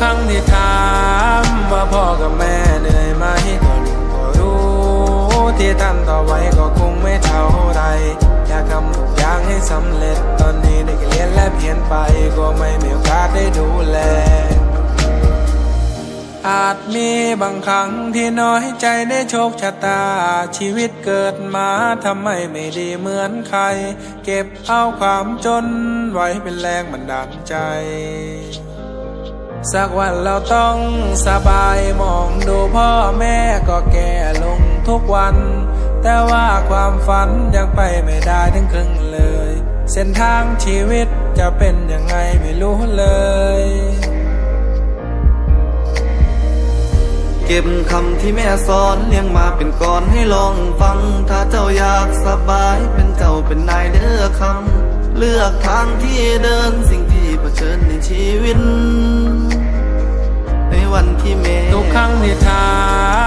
ครั้งที่ถามว่าพ่อกับแม่เหนื่อยไหมก็ลูกก็รู้ ที่ท่านต่อไว้ก็คงไม่เท่าไรอยากทำทุกอย่างให้สำเร็จตอนนี้ได้เรียนและเพียนไปก็ไม่มีโอกาสได้ดูแล อาจมีบางครั้งที่น้อยใจในโชคชะตา ชีวิตเกิดมาทำไมไม่ดีเหมือนใคร เก็บเอาความจนไว้เป็นแรงบันดาลใจ สักวันเราต้องสบายมองดูพ่อแม่ก็แก่ลงทุกวัน แต่ว่าความฝันยังไปไม่ได้ถึงครึ่งเลย เส้นทางชีวิตจะเป็นยังไงไม่รู้เลยเก็บคำที่แม่สอนเลี้ยงมาเป็นก่อนให้ลองฟัง ถ้าเจ้าอยากสบายเป็นเจ้าเป็นนายเด้อคำเลือกทางที่เดินสิ่งที่ ที่ถา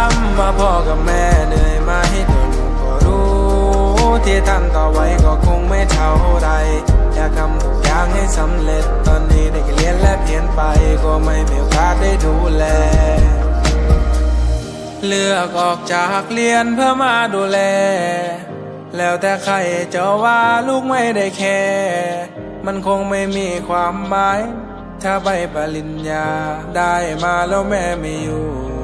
มว่าพ่อกับแม่เหนื่อยไหมก็ลูกก็รู้ ที่ท่านต่อไว้ก็คงไม่เท่าไรอยากทำทุกอย่างให้สำเร็จตอนนี้ได้เรียนและเพียนไปก็ไม่มีโอกาสได้ดูแล เลือกออกจากเรียนเพื่อมาดูแล แล้วแต่ใครจะว่าลูกไม่ได้แคร์มันคงไม่มีความหมาย ถ้าใบปริญญาได้มาแล้วแม่ไม่อยู่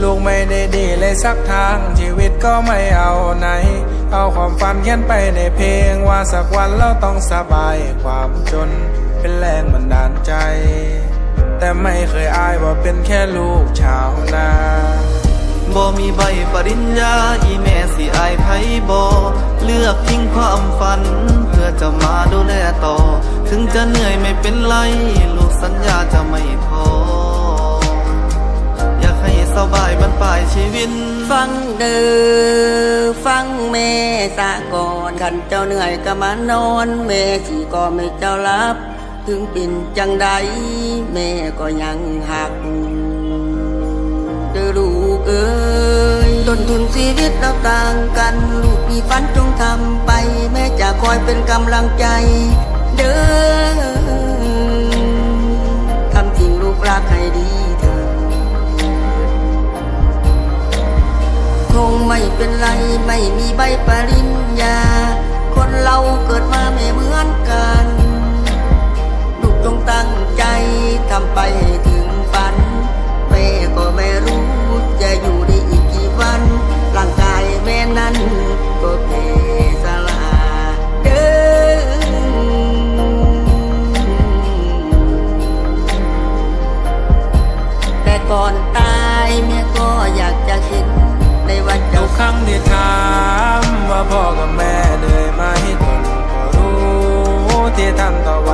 ลูกไม่ได้ดีเลยสักทาง ชีวิตก็ไม่เอาไหน เอาความฝันเขียนไปในเพลงว่าสักวันเราต้องสบายความจนเป็นแรงบันดาลใจ แต่ไม่เคยอายว่าเป็นแค่ลูกชาวนาบ่มีใบปริญญาอีแม่สิอายไผบ่เลือกทิ้งความฝัน เพื่อจะมาดูแลต่อ ถึงจะเหนื่อยไม่เป็นไร ลูกสัญญาจะไม่ท้อ ชีวิต ฟังเด้อฟังแม่สะก่อนขันเจ้าเหนื่อยก็มานอนแม่สิก็ไม่เจ้ารับ ถึงเป็นจังใดแม่ก็ยังหักเด้อลูกเอ้ยต้นทุนชีวิตเราต่างกัน ลูกมีฝันจงทำไป แม่จะคอยเป็นกำลังใจ เด้อทำสิ่งลูกรักให้ดี เป็นไรไม่มีใบปริญญา คนเราเกิดมาไม่เหมือนกัน กับแม่เหนื่อยไหมก็ลูกก็รู้ที่ท่านต่อไว้